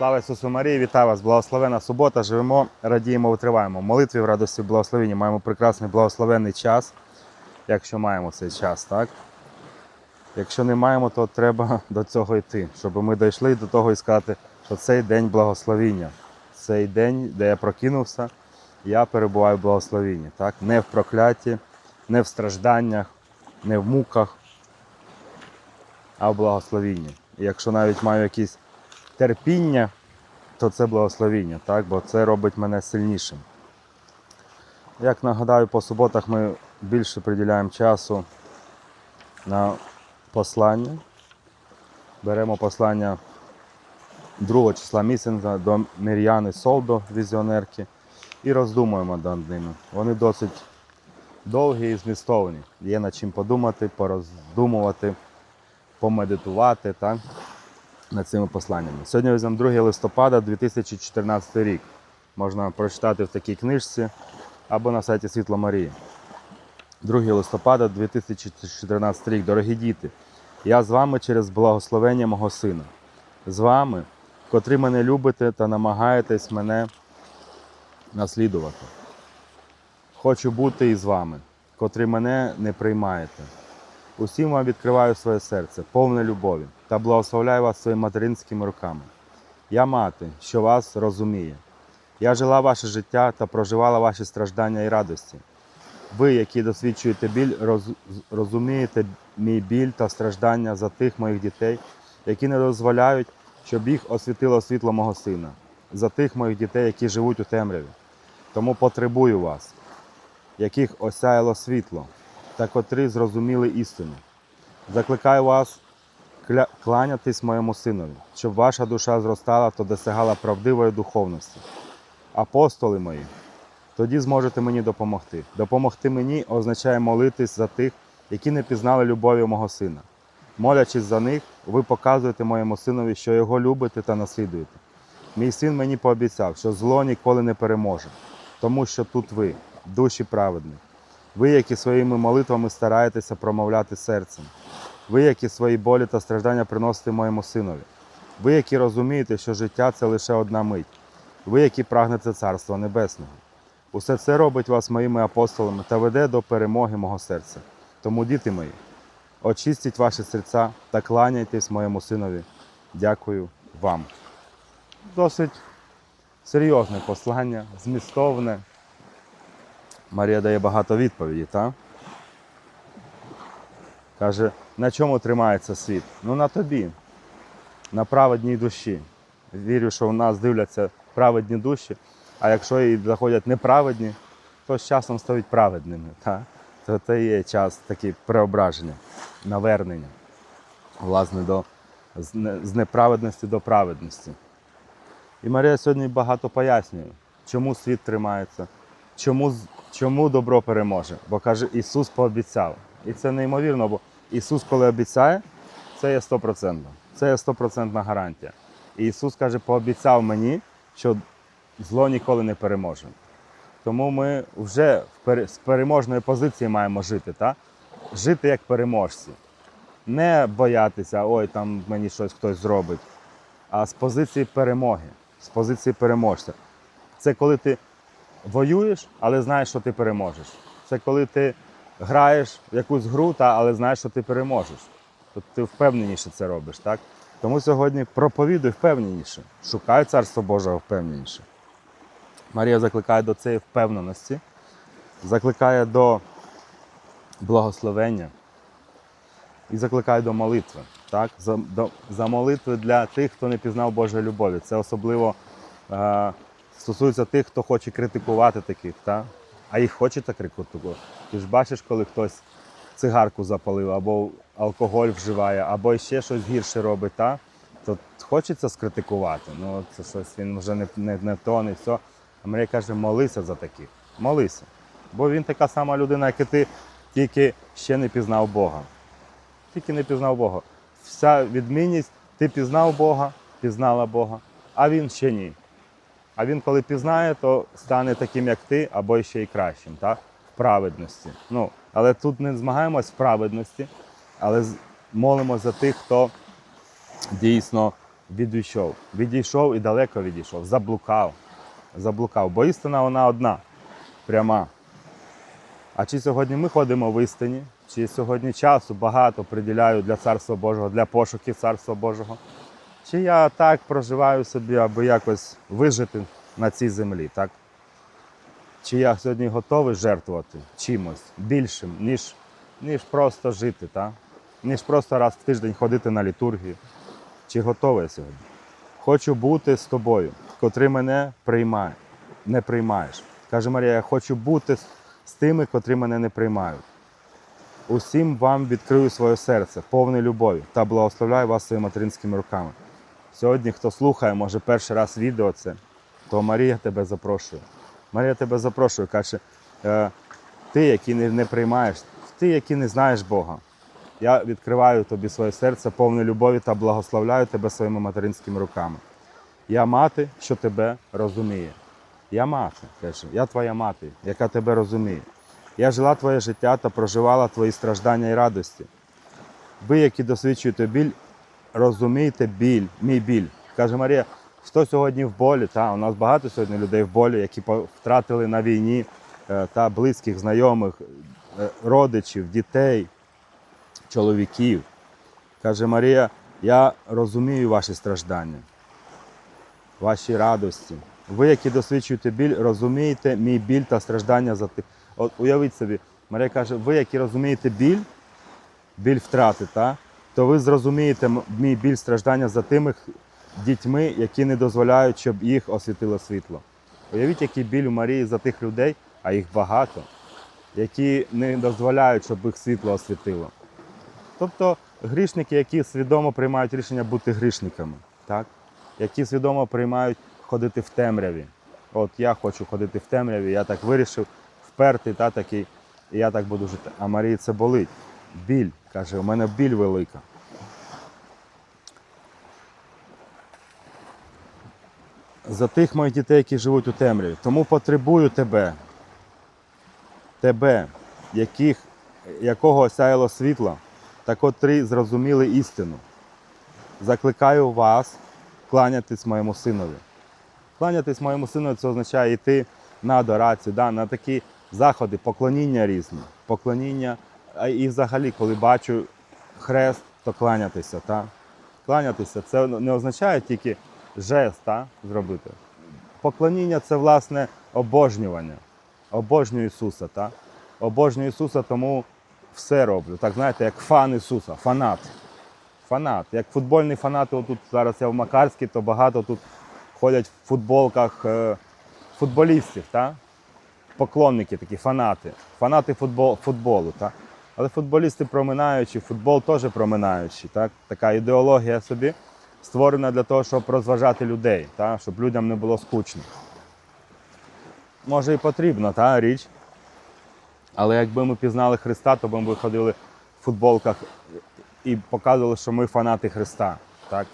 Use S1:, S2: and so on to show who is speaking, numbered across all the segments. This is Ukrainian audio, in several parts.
S1: Слава Ісусу Марії, вітаю вас! Благословена субота. Живемо, радіємо, витриваємо. Молитві в радості в благословенні маємо прекрасний благословенний час, якщо маємо цей час, так? Якщо не маємо, то треба до цього йти, щоб ми дійшли до того і сказати, що цей день благословіння, цей день, де я прокинувся, я перебуваю в благословінні. Так? Не в прокляті, не в стражданнях, не в муках, а в благословінні. І якщо навіть маю якісь терпіння, то це благословіння, так? бо це робить мене сильнішим. Як нагадаю, по суботах ми більше приділяємо часу на послання. Беремо послання 2 числа місяця до Мір'яни Солдо, візіонерки, і роздумуємо над ними. Вони досить довгі і змістовні. Є над чим подумати, пороздумувати, помедитувати. Так? Над цими посланнями. Сьогодні візьмемо 2 листопада 2014 рік. Можна прочитати в такій книжці або на сайті Світло Марії. 2 листопада 2014 рік. Дорогі діти, я з вами через благословення мого сина. З вами, котрі мене любите та намагаєтесь мене наслідувати. Хочу бути із вами, котрі мене не приймаєте. Усім вам відкриваю своє серце, повне любові, та благословляю вас своїми материнськими руками. Я мати, що вас розуміє. Я жила ваше життя та проживала ваші страждання і радості. Ви, які досвідчуєте біль, роз- розумієте мій біль та страждання за тих моїх дітей, які не дозволяють, щоб їх освітило світло мого сина, за тих моїх дітей, які живуть у темряві. Тому потребую вас, яких осяяло світло, та котрі зрозуміли істину. Закликаю вас кланятись моєму синові, щоб ваша душа зростала та досягала правдивої духовності. Апостоли мої, тоді зможете мені допомогти. Допомогти мені означає молитись за тих, які не пізнали любові мого сина. Молячись за них, ви показуєте моєму синові, що його любите та наслідуєте. Мій син мені пообіцяв, що зло ніколи не переможе, тому що тут ви, душі праведних. Ви, які своїми молитвами стараєтеся промовляти серцем. Ви, які свої болі та страждання приносите моєму синові. Ви, які розумієте, що життя це лише одна мить. Ви, які прагнете Царства Небесного. Усе це робить вас моїми апостолами та веде до перемоги мого серця. Тому, діти мої, очистіть ваші серця та кланяйтесь моєму синові. Дякую вам. Досить серйозне послання, змістовне. Марія дає багато відповідей, так? Каже, на чому тримається світ? Ну на тобі, на праведній душі. Вірю, що в нас дивляться праведні душі, а якщо і заходять неправедні, то з часом стають праведними. Так? То це є час такі преображення, навернення, власне, до, з неправедності до праведності. І Марія сьогодні багато пояснює, чому світ тримається, чому, чому добро переможе. Бо каже, Ісус пообіцяв. І це неймовірно, бо Ісус, коли обіцяє, це є 100%. Це є 100% гарантія. І Ісус каже, пообіцяв мені, що зло ніколи не переможе. Тому ми вже з переможної позиції маємо жити, так? жити як переможці. Не боятися, ой, там мені щось хтось зробить, а з позиції перемоги, з позиції переможця. Це коли ти воюєш, але знаєш, що ти переможеш. Це коли ти граєш в якусь гру, та, але знаєш, що ти переможеш. Тобто ти впевненіше це робиш, так? Тому сьогодні проповідуй впевненіше, шукай царство Божого впевненіше. Марія закликає до цієї впевненості, закликає до благословення і закликає до молитви. Так? За, до, за молитви для тих, хто не пізнав Божої любові. Це особливо е, стосується тих, хто хоче критикувати таких, так? а їх хочеться критикувати. Ти ж бачиш, коли хтось цигарку запалив, або алкоголь вживає, або ще щось гірше робить, так? то хочеться скритикувати. Ну, це щось він вже не, не, не то, не все. А Марія каже, молися за таких. Молися. Бо він така сама людина, як і ти, тільки ще не пізнав Бога. Тільки не пізнав Бога. Вся відмінність, ти пізнав Бога, пізнала Бога, а він ще ні. А він, коли пізнає, то стане таким, як ти, або ще й кращим, так? в праведності. Ну, але тут не змагаємось в праведності, але молимось за тих, хто дійсно відійшов. Відійшов і далеко відійшов, заблукав. Заблукав. Бо істина вона одна, пряма. А чи сьогодні ми ходимо в істині, чи сьогодні часу багато приділяю для Царства Божого, для пошуків Царства Божого? Чи я так проживаю собі, аби якось вижити на цій землі, так? Чи я сьогодні готовий жертвувати чимось більшим, ніж, ніж просто жити, так? ніж просто раз в тиждень ходити на літургію? Чи готовий я сьогодні? Хочу бути з тобою, котрий мене приймає, не приймаєш. Каже Марія, я хочу бути з- тими, котрі мене не приймають. Усім вам відкрию своє серце, повне любові та благословляю вас своїми материнськими руками. Сьогодні, хто слухає, може перший раз відео це, то Марія тебе запрошує. Марія тебе запрошує, каже, е, ти, який не, приймаєш, ти, який не знаєш Бога. Я відкриваю тобі своє серце, повне любові та благословляю тебе своїми материнськими руками. Я мати, що тебе розуміє. Я мати, каже, я твоя мати, яка тебе розуміє. Я жила твоє життя та проживала твої страждання і радості. Ви, які досвідчуєте біль, розумійте біль, мій біль. Каже Марія, хто сьогодні в болі? Та, у нас багато сьогодні людей в болі, які втратили на війні е, та близьких, знайомих, е, родичів, дітей, чоловіків. Каже Марія, я розумію ваші страждання, ваші радості. Ви, які досвідчуєте біль, розумієте мій біль та страждання за тих. От уявіть собі, Марія каже, ви, які розумієте біль, біль втрати, та, то ви зрозумієте мій біль страждання за тими дітьми, які не дозволяють, щоб їх освітило світло. Уявіть, який біль у Марії за тих людей, а їх багато, які не дозволяють, щоб їх світло освітило. Тобто грішники, які свідомо приймають рішення бути грішниками, так? які свідомо приймають ходити в темряві. От я хочу ходити в темряві, я так вирішив, впертий та такий, і я так буду жити. А Марії це болить. Біль. Каже, у мене біль велика. За тих моїх дітей, які живуть у темряві. Тому потребую тебе. Тебе, яких, якого осяяло світло, та котрі зрозуміли істину. Закликаю вас кланятись моєму синові. Кланятись моєму синові це означає йти на адорацію, да, на такі заходи, поклоніння різні. Поклоніння, а і взагалі, коли бачу хрест, то кланятися. Та? Кланятися це не означає тільки жест та, зробити. Поклоніння це власне обожнювання. Обожнюю Ісуса. Та? Обожнюю Ісуса, тому все роблю. Так знаєте, як фан Ісуса, фанат. Фанат. Як футбольні фанати, отут зараз я в Макарській, то багато тут ходять в футболках е, футболістів, та? поклонники такі, фанати. Фанати футбол, футболу. Та? Але футболісти проминаючі, футбол теж проминаючий. Так? Така ідеологія собі створена для того, щоб розважати людей, та? щоб людям не було скучно. Може і потрібна та річ. Але якби ми пізнали Христа, то б ми ходили в футболках і показували, що ми фанати Христа. Так?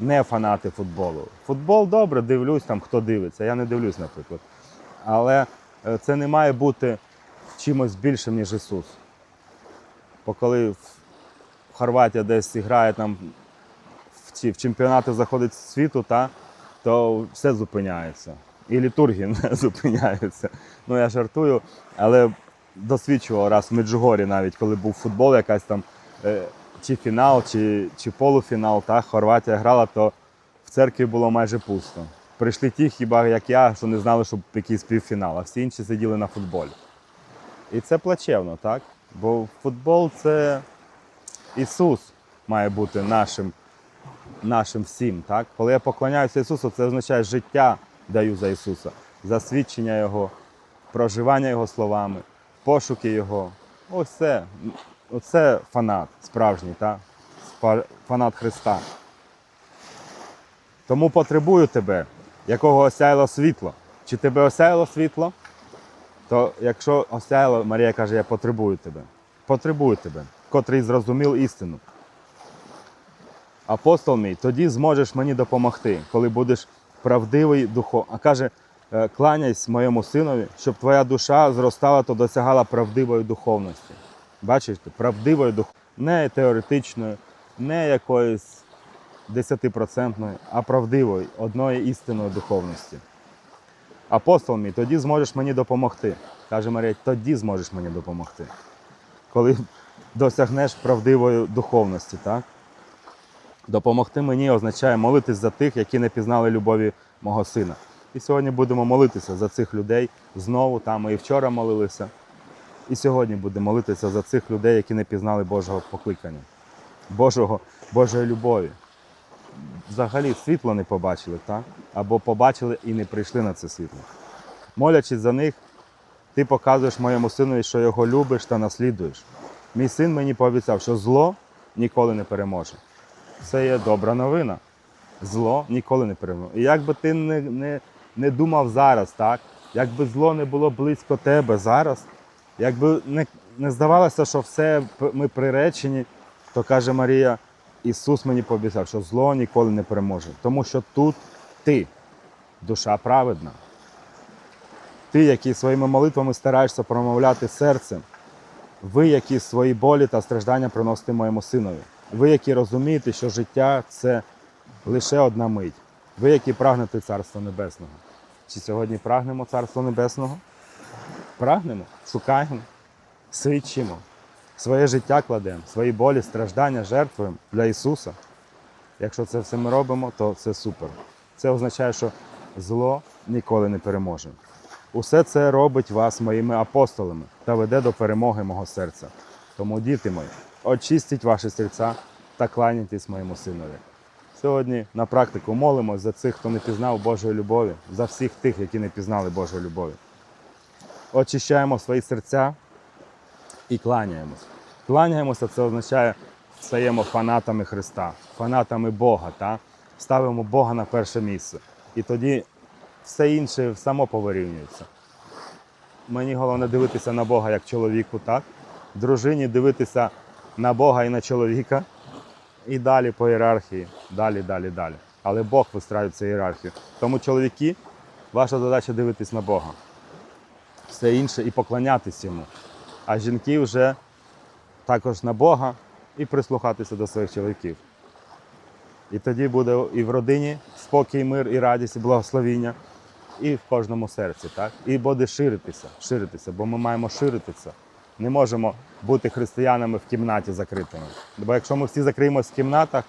S1: Не фанати футболу. Футбол добре, дивлюсь там, хто дивиться. Я не дивлюсь, наприклад. Але е, це не має бути чимось більшим, ніж Ісус. Бо коли Хорватія десь грає там в, ці, в чемпіонати заходить світу, та, то все зупиняється. І літургії не зупиняються. Ну я жартую, але досвідчував раз в Меджугорі навіть, коли був футбол, якась там е, чи фінал, чи, чи полуфінал, та Хорватія грала, то в церкві було майже пусто. Прийшли ті, хіба як я, що не знали, що якийсь півфінал, а всі інші сиділи на футболі. І це плачевно, так? Бо футбол це Ісус має бути нашим, нашим всім. Так? Коли я поклоняюся Ісусу, це означає життя даю за Ісуса, за свідчення Його, проживання Його словами, пошуки Його. Ось це. Оце фанат справжній, так? Фанат Христа. Тому потребую тебе, якого осяяло світло. Чи тебе осяяло світло? То якщо осяяло, Марія каже, я потребую тебе. Потребую тебе, котрий зрозумів істину. Апостол мій, тоді зможеш мені допомогти, коли будеш правдивий духом. А каже, «Е, кланяйся моєму синові, щоб твоя душа зростала та досягала правдивої духовності. Бачите, правдивої духовності, не теоретичної, не якоїсь 10%, а правдивої, одної істинної духовності. Апостол мій, тоді зможеш мені допомогти. Каже Марія, тоді зможеш мені допомогти. Коли досягнеш правдивої духовності, так? Допомогти мені означає молитись за тих, які не пізнали любові мого сина. І сьогодні будемо молитися за цих людей знову. Там ми і вчора молилися. І сьогодні будемо молитися за цих людей, які не пізнали Божого покликання, Божого, Божої любові. Взагалі світло не побачили, так? Або побачили і не прийшли на це світло. Молячись за них, ти показуєш моєму синові, що його любиш та наслідуєш. Мій син мені пообіцяв, що зло ніколи не переможе. Це є добра новина. Зло ніколи не переможе. І як би ти не, не, не думав зараз, так? Якби зло не було близько тебе зараз, якби не, не здавалося, що все ми приречені, то каже Марія, Ісус мені пообіцяв, що зло ніколи не переможе. Тому що тут ти, душа праведна. Ти, який своїми молитвами стараєшся промовляти серцем, ви, які свої болі та страждання приносите моєму синові. Ви, які розумієте, що життя це лише одна мить. Ви, які прагнете Царства Небесного. Чи сьогодні прагнемо Царства Небесного? Прагнемо, шукаємо, свідчимо, своє життя кладемо, свої болі, страждання жертвуємо для Ісуса. Якщо це все ми робимо, то це супер. Це означає, що зло ніколи не переможе. Усе це робить вас моїми апостолами та веде до перемоги мого серця. Тому, діти мої, очистіть ваші серця та кланяйтесь моєму синові. Сьогодні на практику молимось за цих, хто не пізнав Божої любові, за всіх тих, які не пізнали Божої любові. Очищаємо свої серця і кланяємось. Кланяємося, це означає, стаємо фанатами Христа, фанатами Бога, та? ставимо Бога на перше місце. І тоді все інше само повирівнюється. Мені головне дивитися на Бога як чоловіку, так? Дружині дивитися на Бога і на чоловіка. І далі по ієрархії, далі, далі, далі. Але Бог вистраює цю ієрархію. Тому, чоловіки, ваша задача дивитись на Бога. Все інше і поклонятись йому. А жінки вже також на Бога і прислухатися до своїх чоловіків. І тоді буде і в родині спокій, мир, і радість, і благословіння, і в кожному серці, так? І буде ширитися, ширитися, бо ми маємо ширитися. Не можемо бути християнами в кімнаті закритими. Бо якщо ми всі закриємося в кімнатах,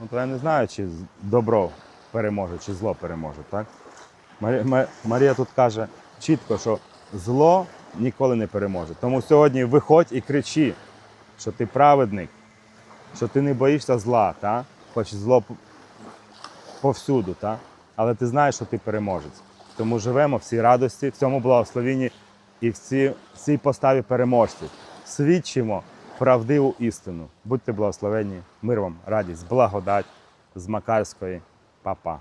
S1: ну то я не знаю, чи добро переможе, чи зло переможе. Так? Марія, тут каже чітко, що зло ніколи не переможе. Тому сьогодні виходь і кричи, що ти праведник, що ти не боїшся зла, та? хоч зло повсюду, та? але ти знаєш, що ти переможець. Тому живемо в цій радості, в цьому благословенні і в цій, в цій поставі переможців. Свідчимо правдиву істину. Будьте благословені, мир вам, радість, благодать з Макарської, Па-па.